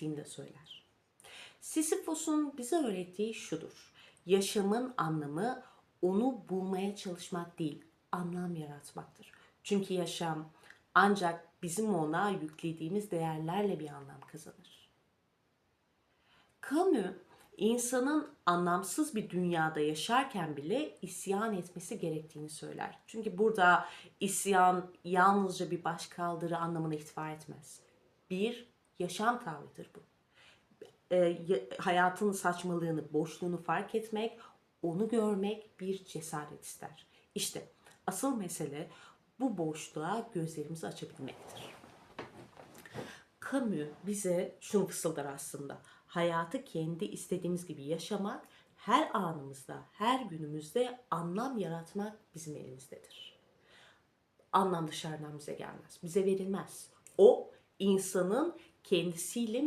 gerektiğini de söyler. Sisyphos'un bize öğrettiği şudur. Yaşamın anlamı onu bulmaya çalışmak değil, anlam yaratmaktır. Çünkü yaşam ancak bizim ona yüklediğimiz değerlerle bir anlam kazanır. Camus, insanın anlamsız bir dünyada yaşarken bile isyan etmesi gerektiğini söyler. Çünkü burada isyan yalnızca bir başkaldırı anlamına ihtiva etmez. Bir yaşam tavrıdır bu. E, ya- hayatın saçmalığını, boşluğunu fark etmek, onu görmek bir cesaret ister. İşte asıl mesele bu boşluğa gözlerimizi açabilmektir. Camus bize şunu fısıldar aslında. Hayatı kendi istediğimiz gibi yaşamak, her anımızda, her günümüzde anlam yaratmak bizim elimizdedir. Anlam dışarıdan bize gelmez, bize verilmez. O insanın kendisiyle